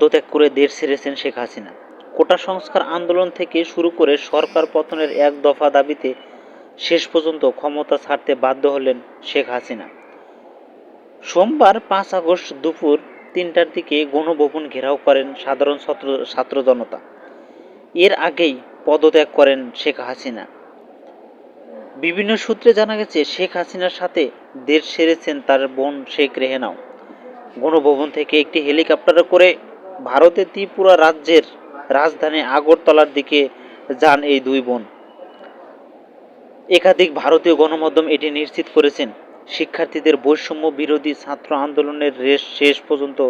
পদত্যাগ করে দেশ ছেড়েছেন শেখ হাসিনা। কোটা সংস্কার আন্দোলন থেকে শুরু করে সরকার পতনের এক দফা দাবিতে শেষ পর্যন্ত ক্ষমতা ছাড়তে বাধ্য হলেন শেখ হাসিনা। সোমবার পাঁচ আগস্ট দুপুর তিনটার দিকে গণভবন ঘেরাও করেন সাধারণ ছাত্র ছাত্র জনতা। এর আগেই পদত্যাগ করেন শেখ হাসিনা। বিভিন্ন সূত্রে জানা গেছে, শেখ হাসিনার সাথে দেশ সেরেছেন তার বোন শেখ রেহেনাও। গণভবন থেকে একটি হেলিকপ্টারে করে ভারতের ত্রিপুরা রাজ্যের রাজধানী আগরতলার দিকে যান এই দুই বোন। একাধিক ভারতীয় গণমাধ্যম এটি নিশ্চিত করেছেন, শিক্ষার্থীদের বৈষম্য বিরোধী ছাত্র আন্দোলনের রেশ শেষ পর্যন্ত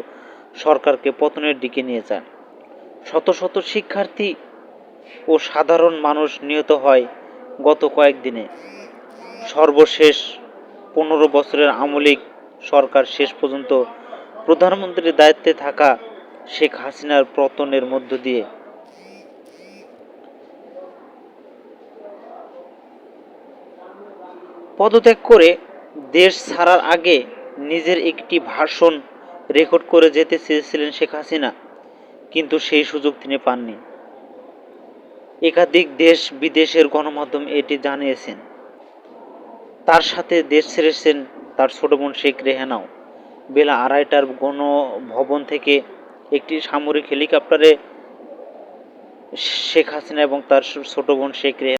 সরকারকে পতনের দিকে নিয়ে যান। শত শত শিক্ষার্থী ও সাধারণ মানুষ নিহত হয় গত কয়েকদিনে। সর্বশেষ পনেরো বছরের আমলিক সরকার শেষ পর্যন্ত প্রধানমন্ত্রীর দায়িত্বে থাকা শেখ হাসিনার পতনের মধ্য দিয়ে। পদত্যাগ করে দেশ ছাড়ার আগে নিজের একটি ভাষণ রেকর্ড করে যেতে চেয়েছিলেন শেখ হাসিনা, কিন্তু সেই সুযোগ তিনি পাননি। একাধিক দেশ বিদেশের গণমাধ্যম এটি জানিয়েছেন। তার সাথে দেশ ছেড়েছেন তার ছোট বোন শেখ রেহানাও। বেলা আড়াইটার গণভবন থেকে একটি সামরিক হেলিকপ্টারে শেখ হাসিনা এবং তার ছোট বোন শেখ রেহানা